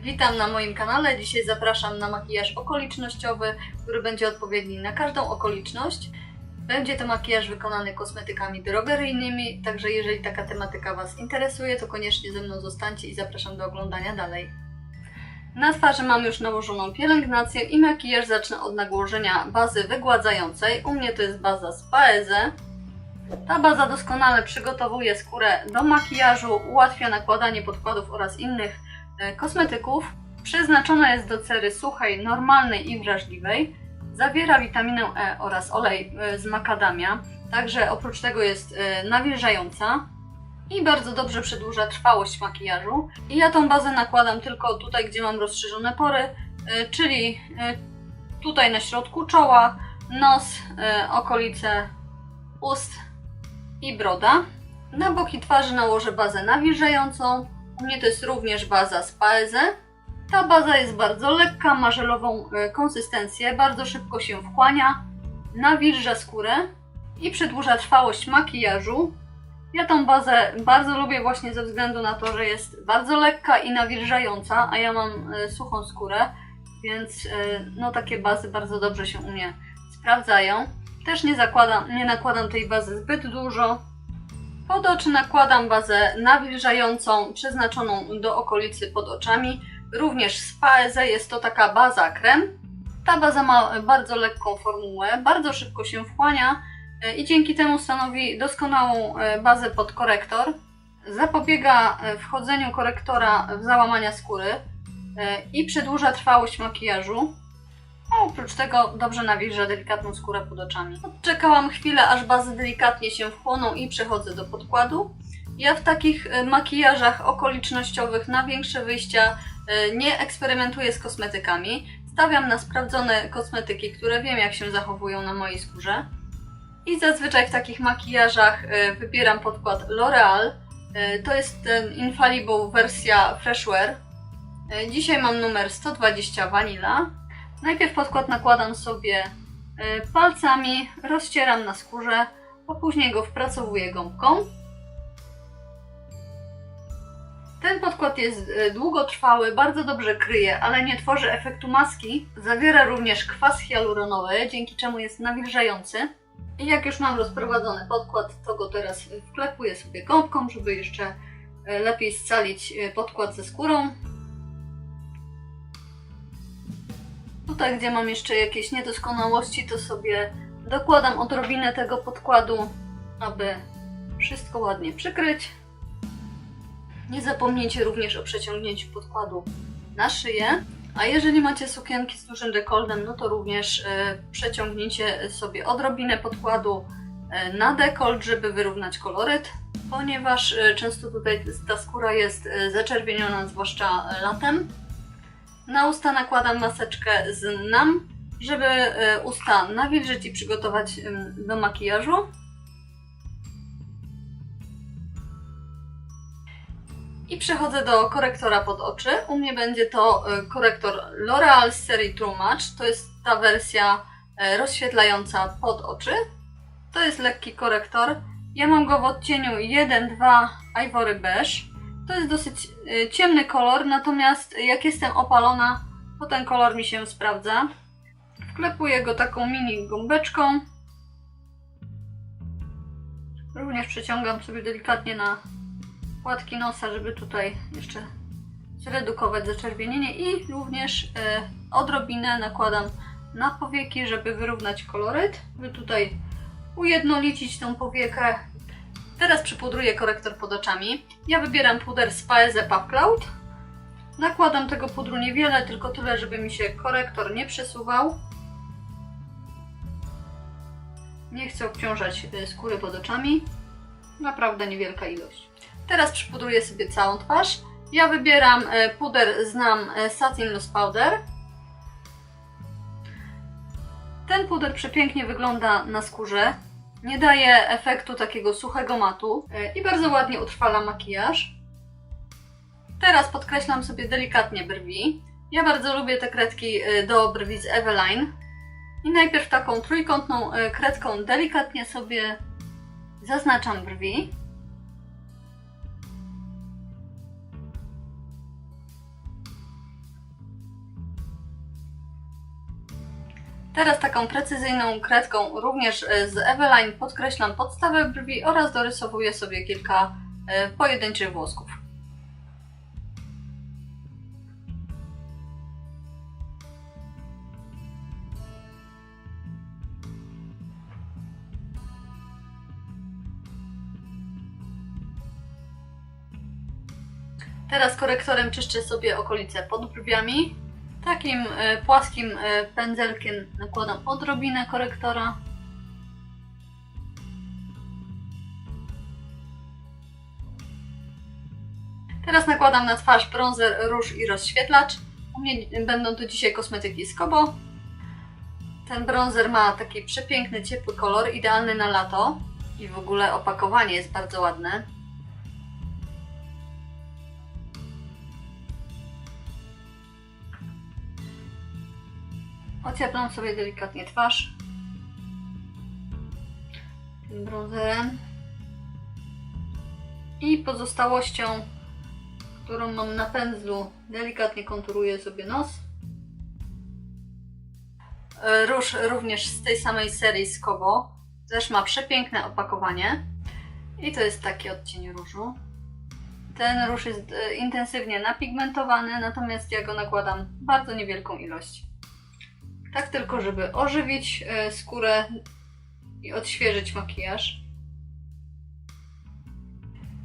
Witam na moim kanale. Dzisiaj zapraszam na makijaż okolicznościowy, który będzie odpowiedni na każdą okoliczność. Będzie to makijaż wykonany kosmetykami drogeryjnymi, także jeżeli taka tematyka Was interesuje, to koniecznie ze mną zostańcie i zapraszam do oglądania dalej. Na twarzy mam już nałożoną pielęgnację i makijaż zacznę od nałożenia bazy wygładzającej. U mnie to jest baza z Paeze. Ta baza doskonale przygotowuje skórę do makijażu, ułatwia nakładanie podkładów oraz innych kosmetyków. Przeznaczona jest do cery suchej, normalnej i wrażliwej. Zawiera witaminę E oraz olej e, z makadamia. Także oprócz tego jest e, nawilżająca i bardzo dobrze przedłuża trwałość makijażu. I ja tą bazę nakładam tylko tutaj, gdzie mam rozszerzone pory, e, czyli e, tutaj na środku czoła, nos, e, okolice ust i broda. Na boki twarzy nałożę bazę nawilżającą. U mnie to jest również baza z Paeze. Ta baza jest bardzo lekka, ma żelową e, konsystencję, bardzo szybko się wchłania, nawilża skórę i przedłuża trwałość makijażu. Ja tą bazę bardzo lubię właśnie ze względu na to, że jest bardzo lekka i nawilżająca, a ja mam e, suchą skórę, więc e, no takie bazy bardzo dobrze się u mnie sprawdzają. Też nie, zakładam, nie nakładam tej bazy zbyt dużo. Pod oczy nakładam bazę nawilżającą, przeznaczoną do okolicy pod oczami. Również z Paeze jest to taka baza krem. Ta baza ma bardzo lekką formułę, bardzo szybko się wchłania e, i dzięki temu stanowi doskonałą e, bazę pod korektor. Zapobiega e, wchodzeniu korektora w załamania skóry i przedłuża trwałość makijażu. Oprócz tego dobrze nawilża delikatną skórę pod oczami. Odczekałam chwilę, aż bazy delikatnie się wchłoną i przechodzę do podkładu. Ja w takich e, makijażach okolicznościowych na większe wyjścia e, nie eksperymentuję z kosmetykami. Stawiam na sprawdzone kosmetyki, które wiem jak się zachowują na mojej skórze. I zazwyczaj w takich makijażach e, wybieram podkład L'Oreal. To jest ten Infallible wersja Freshwear. Dzisiaj mam numer 120 Vanilla. Najpierw podkład nakładam sobie e, palcami, rozcieram na skórze, a później go wpracowuję gąbką. Ten podkład jest e, długotrwały, bardzo dobrze kryje, ale nie tworzy efektu maski. Zawiera również kwas hialuronowy, dzięki czemu jest nawilżający. I jak już mam rozprowadzony podkład, to go teraz wklepuję sobie gąbką, żeby jeszcze e, lepiej scalić podkład ze skórą. Tutaj, gdzie mam jeszcze jakieś niedoskonałości, to sobie dokładam odrobinę tego podkładu, aby wszystko ładnie przykryć. Nie zapomnijcie również o przeciągnięciu podkładu na szyję. A jeżeli macie sukienki z dużym dekoltem, no to również e, przeciągnijcie sobie odrobinę podkładu e, na dekolt, żeby wyrównać koloryt, ponieważ e, często tutaj ta skóra jest e, zaczerwieniona, zwłaszcza latem. Na usta nakładam maseczkę z NAM, żeby e, usta nawilżyć i przygotować do makijażu. I przechodzę do korektora pod oczy. U mnie będzie to e, korektor L'Oreal z serii True Match. To jest ta wersja e, rozświetlająca pod oczy. To jest lekki korektor. Ja mam go w odcieniu 1-2 Ivory Beige. To jest dosyć e, ciemny kolor, natomiast jak jestem opalona, to ten kolor mi się sprawdza. Wklepuję go taką mini gąbeczką. Również przeciągam sobie delikatnie na płatki nosa, żeby tutaj jeszcze zredukować zaczerwienienie i również e, odrobinę nakładam na powieki, żeby wyrównać koloryt, by tutaj ujednolicić tą powiekę. Teraz przypudruję korektor pod oczami. Ja wybieram puder z Paese Puff Cloud. Nakładam tego pudru niewiele, tylko tyle, żeby mi się korektor nie przesuwał. Nie chcę obciążać e, skóry pod oczami. Naprawdę niewielka ilość. Teraz przypudruję sobie całą twarz. Ja wybieram e, puder znam e, Satin Loose Powder. Ten puder przepięknie wygląda na skórze. Nie daje efektu takiego suchego matu e, i bardzo ładnie utrwala makijaż. Teraz podkreślam sobie delikatnie brwi. Ja bardzo lubię te kredki e, do brwi z Eveline. I najpierw taką trójkątną e, kredką delikatnie sobie zaznaczam brwi. Teraz taką precyzyjną kredką również e, z Eveline podkreślam podstawę brwi oraz dorysowuję sobie kilka e, pojedynczych włosków. Teraz korektorem czyszczę sobie okolice pod brwiami. Takim e, płaskim e, pędzelkiem nakładam odrobinę korektora. Teraz nakładam na twarz bronzer, róż i rozświetlacz. U mnie będą to dzisiaj kosmetyki z. Ten bronzer ma taki przepiękny, ciepły kolor, idealny na lato. I w ogóle opakowanie jest bardzo ładne. Ocieplam sobie delikatnie twarz tym bronzerem i pozostałością, którą mam na pędzlu, delikatnie konturuję sobie nos. E, Róż również z tej samej serii z Kobo, też ma przepiękne opakowanie i to jest taki odcień różu. Ten róż jest e, intensywnie napigmentowany, natomiast ja go nakładam bardzo niewielką ilość. Tak tylko, żeby ożywić e, skórę i odświeżyć makijaż.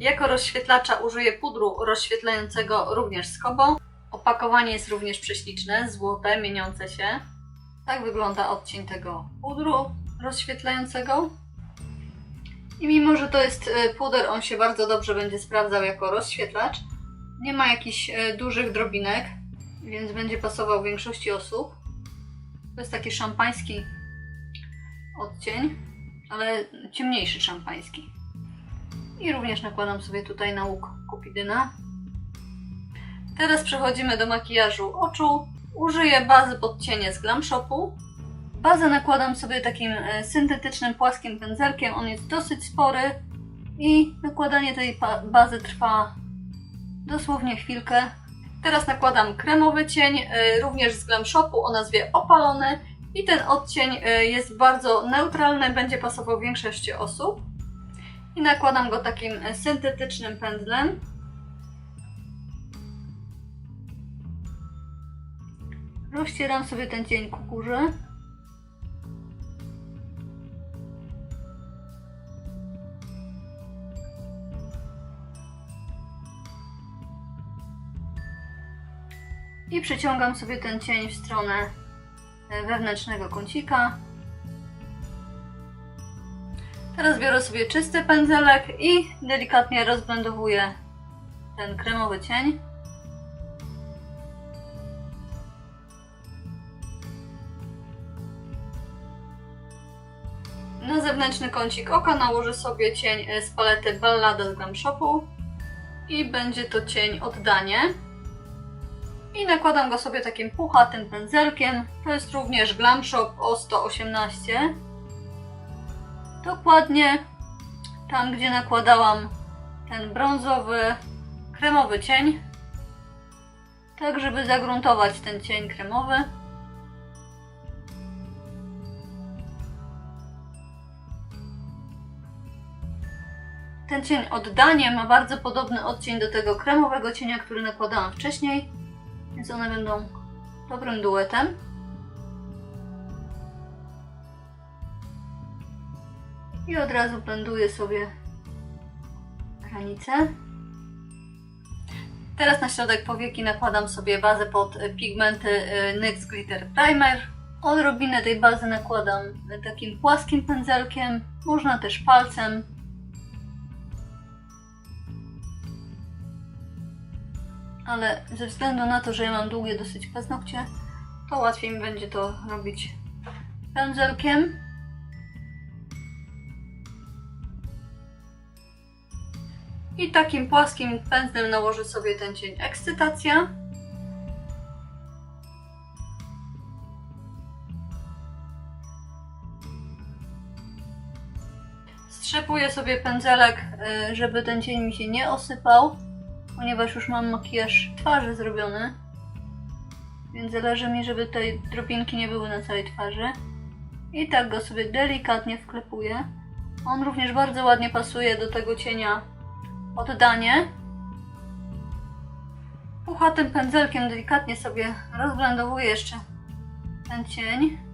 Jako rozświetlacza użyję pudru rozświetlającego również z Kobo. Opakowanie jest również prześliczne, złote, mieniące się. Tak wygląda odcień tego pudru rozświetlającego. I mimo, że to jest e, puder, on się bardzo dobrze będzie sprawdzał jako rozświetlacz. Nie ma jakichś e, dużych drobinek, więc będzie pasował większości osób. To jest taki szampański odcień, ale ciemniejszy szampański. I również nakładam sobie tutaj na łuk kupidyna. Teraz przechodzimy do makijażu oczu. Użyję bazy pod cienie z Glam Shopu. Bazę nakładam sobie takim e, syntetycznym, płaskim pędzelkiem. On jest dosyć spory i nakładanie tej bazy trwa dosłownie chwilkę. Teraz nakładam kremowy cień, y, również z Glam Shopu o nazwie Opalony. I ten odcień y, jest bardzo neutralny, będzie pasował większości osób. I nakładam go takim y, syntetycznym pędzlem. Rozcieram sobie ten cień ku I przeciągam sobie ten cień w stronę e, wewnętrznego kącika. Teraz biorę sobie czysty pędzelek i delikatnie rozblendowuję ten kremowy cień. Na zewnętrzny kącik oka nałożę sobie cień z palety Ballada z Glam Shopu i będzie to cień oddanie. I nakładam go sobie takim puchatym pędzelkiem. To jest również Glam Shop o 118. Dokładnie tam, gdzie nakładałam ten brązowy, kremowy cień. Tak, żeby zagruntować ten cień kremowy. Ten cień oddanie ma bardzo podobny odcień do tego kremowego cienia, który nakładałam wcześniej. Więc one będą dobrym duetem. I od razu blenduję sobie granicę. Teraz na środek powieki nakładam sobie bazę pod pigmenty e, NYX Glitter Primer. Odrobinę tej bazy nakładam takim płaskim pędzelkiem, można też palcem. Ale ze względu na to, że ja mam długie dosyć paznokcie, to łatwiej mi będzie to robić pędzelkiem. I takim płaskim pędzlem nałożę sobie ten cień ekscytacja. Strzepuję sobie pędzelek, y, żeby ten cień mi się nie osypał ponieważ już mam makijaż twarzy zrobiony. więc zależy mi, żeby tej drobinki nie były na całej twarzy. I tak go sobie delikatnie wklepuję. On również bardzo ładnie pasuje do tego cienia oddanie. Puchatym pędzelkiem delikatnie sobie rozblendowuję jeszcze ten cień.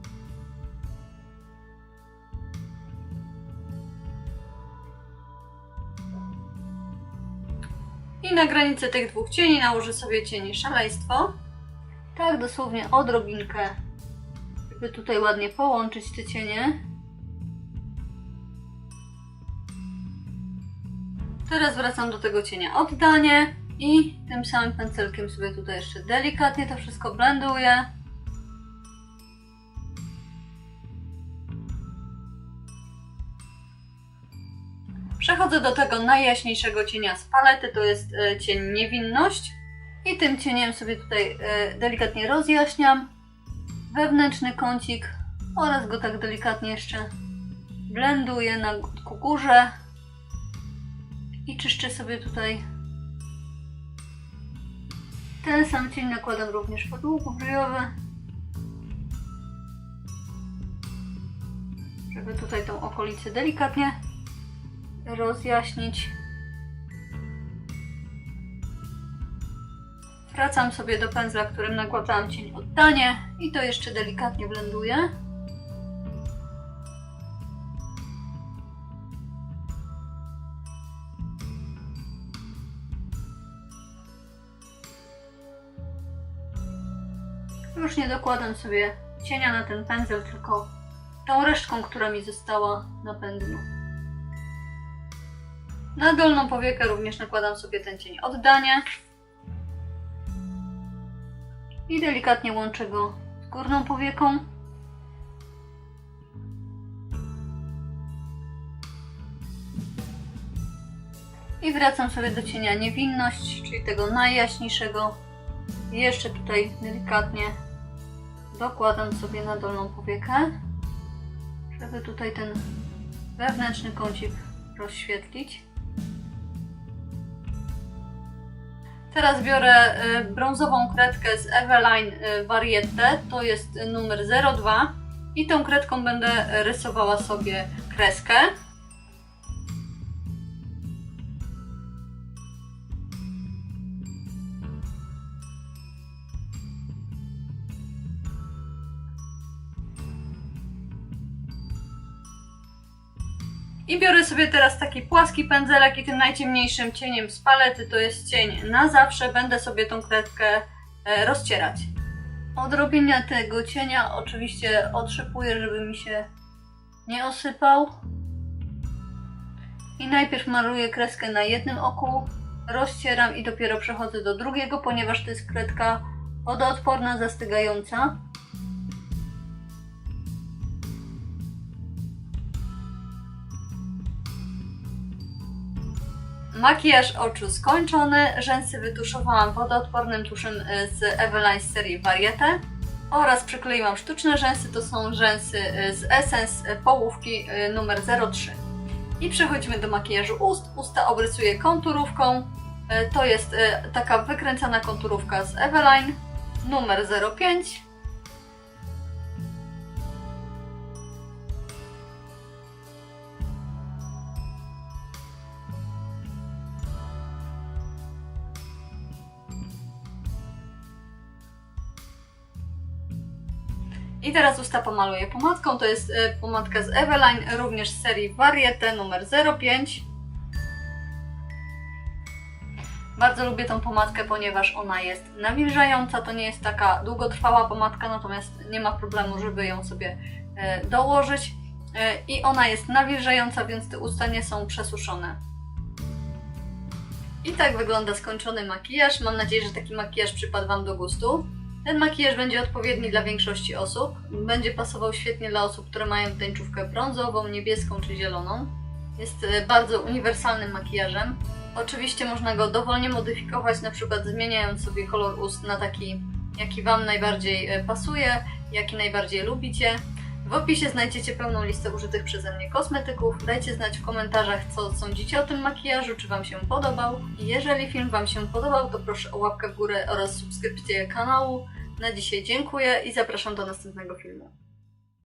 I na granicy tych dwóch cieni nałożę sobie cień szaleństwo. Tak, dosłownie odrobinkę, żeby tutaj ładnie połączyć te cienie. Teraz wracam do tego cienia oddanie i tym samym pędzelkiem sobie tutaj jeszcze delikatnie to wszystko blenduję. Przechodzę do tego najjaśniejszego cienia z palety, to jest e, cień niewinność. I tym cieniem sobie tutaj e, delikatnie rozjaśniam wewnętrzny kącik oraz go tak delikatnie jeszcze blenduję na ku górze. I czyszczę sobie tutaj ten sam cień nakładam również pod łuk. Żeby tutaj tą okolicę delikatnie rozjaśnić. Wracam sobie do pędzla, którym nakładałam cień oddanie i to jeszcze delikatnie blenduję. Już nie dokładam sobie cienia na ten pędzel, tylko tą resztką, która mi została na pędzlu. Na dolną powiekę również nakładam sobie ten cień oddanie. I delikatnie łączę go z górną powieką. I wracam sobie do cienia niewinność, czyli tego najjaśniejszego. Jeszcze tutaj delikatnie dokładam sobie na dolną powiekę, żeby tutaj ten wewnętrzny kącik rozświetlić. Teraz biorę y, brązową kredkę z Eveline y, Variette, to jest numer 02 i tą kredką będę rysowała sobie kreskę. I biorę sobie teraz taki płaski pędzelek i tym najciemniejszym cieniem z palety, to jest cień na zawsze, będę sobie tą kredkę e, rozcierać. Odrobienia tego cienia oczywiście otrzepuję, żeby mi się nie osypał. I najpierw maluję kreskę na jednym oku, rozcieram i dopiero przechodzę do drugiego, ponieważ to jest kredka wodoodporna, zastygająca. Makijaż oczu skończony, rzęsy wytuszowałam wodoodpornym tuszem e, z Eveline z serii Variete oraz przykleiłam sztuczne rzęsy, to są rzęsy e, z Essence e, połówki numer 03. I przechodzimy do makijażu ust. Usta obrysuję konturówką, to jest taka wykręcana konturówka z Eveline numer 05. I teraz usta pomaluję pomadką. To jest e, pomadka z Eveline, również z serii Variete numer 05. Bardzo lubię tą pomadkę, ponieważ ona jest nawilżająca. To nie jest taka długotrwała pomadka, natomiast nie ma problemu, żeby ją sobie e, dołożyć. E, I ona jest nawilżająca, więc te usta nie są przesuszone. I tak wygląda skończony makijaż. Mam nadzieję, że taki makijaż przypadł Wam do gustu. Ten makijaż będzie odpowiedni dla większości osób. Będzie pasował świetnie dla osób, które mają tęczówkę brązową, niebieską czy zieloną. Jest e, bardzo uniwersalnym makijażem. Oczywiście można go dowolnie modyfikować, na przykład zmieniając sobie kolor ust na taki, jaki Wam najbardziej e, pasuje, jaki najbardziej lubicie. W opisie znajdziecie pełną listę użytych przeze mnie kosmetyków. Dajcie znać w komentarzach, co sądzicie o tym makijażu, czy Wam się podobał. Jeżeli film Wam się podobał, to proszę o łapkę w górę oraz subskrypcję kanału. Na dzisiaj dziękuję i zapraszam do następnego filmu.